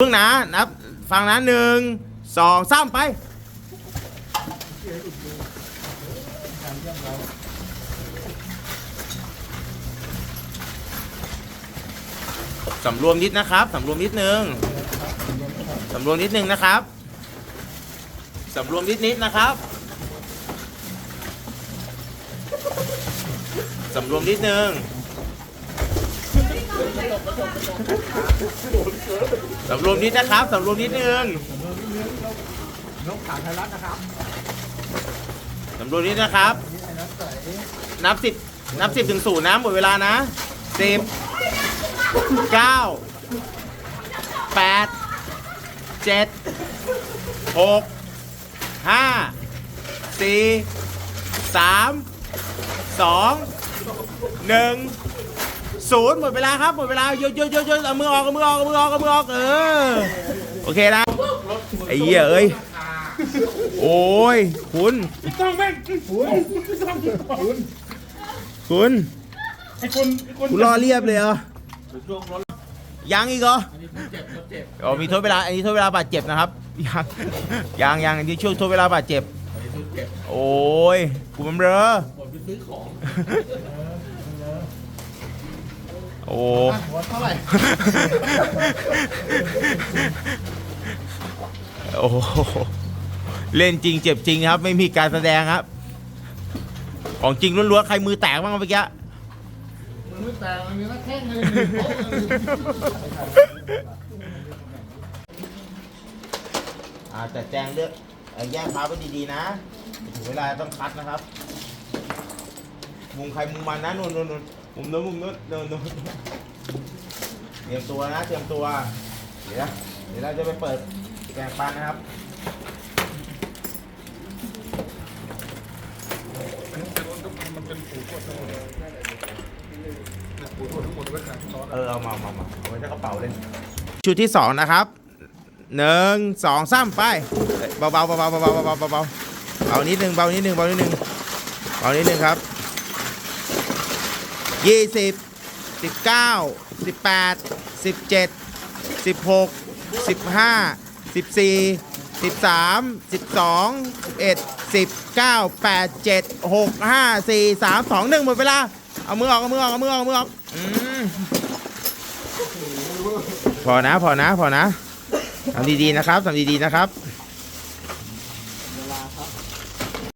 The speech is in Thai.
เพิ่งนะนับฟังนะหนึ่งสองสามไปสำรวมนิดนะครับสำรวมนิดนึงสำรวมนิดนึงนะครับสำรวมนิดนิดนะครับสำรวมนิดนึง สำรวมนิดนะครับสำรวมนิดนึงนกขาไทยรัฐนะครับสำรวมนิดนะครับนี่ไอ้นักใสนับสิบนับสิบถึงศูนย์นะหมดเวลานะสิบเก้าแปดเจ็ดหกห้าสี่สามสองหนึ่ง ศูนย์หมดเวลาครับหมดเวลาโยนโยนโยนโยนเอามือออกเอามือออกเอามือออกเอามือออกเออโอเคนะไอ้เหี้ยเอ้ยโอ้ยคุณต้องแม่งคุณคุณคุณไอ้คนไอ้คนคุณรอเรียบเลยเหรอช่วงรถยังอีกเหรออันนี้เจ็บเจ็บอ๋อมีโทษเวลาอันนี้โทษเวลาบาดเจ็บนะครับยังยังยังอันนี้ช่วงโทษเวลาบาดเจ็บอันนี้เจ็บโอ้ยกูมันเบลอหมดไปซื้อของ โอ้ หัวเท่าไหร่ โอ้โหเล่นจริงเจ็บจริงครับ ไม่มีการแสดงครับ ของจริงล้วนๆใครมือแตกบ้างเมื่อกี้มันไม่แตกมันมีนักแข้งเลยอาจัดแจ้งเลือกเอ่อแยกพาไว้ดีๆนะถึงเวลาต้องคัดนะครับ มุมใครมุมมันนะนู่นนู่นนู่น มุมนู้นมุมนู้นนู่นนู่นเตรียมตัวนะเตรียมตัว เดี๋ยวนะเดี๋ยวเราจะไปเปิดแกงปันนะครับมันเป็นผูกกดทั้งหมดผูกกดทั้งหมดไว้ขายซอสเออเอามามามาเอาไว้ในกระเป๋าเลยชุดที่สองนะครับหนึ่งสองสามไปเอ้ยเบาเบาเบาเบาเบาเบาเบาเบานิดนึงเบานิดนึงเบานิดนึงเบานิดนึงครับ ยี่สิบสิบเก้าสิบแปดสิบเจ็ดสิบหกสิบห้าสิบสี่สิบสามสิบสองสิบเอ็ดสิบเก้าแปดเจ็ดหกห้าสี่สามสองหนึ่งหมดเวลา เอามือออกเอามือออกเอามือออกเอามือออกอืมพอนะพอนะพอนะทำดีๆนะครับทำดีๆนะครับ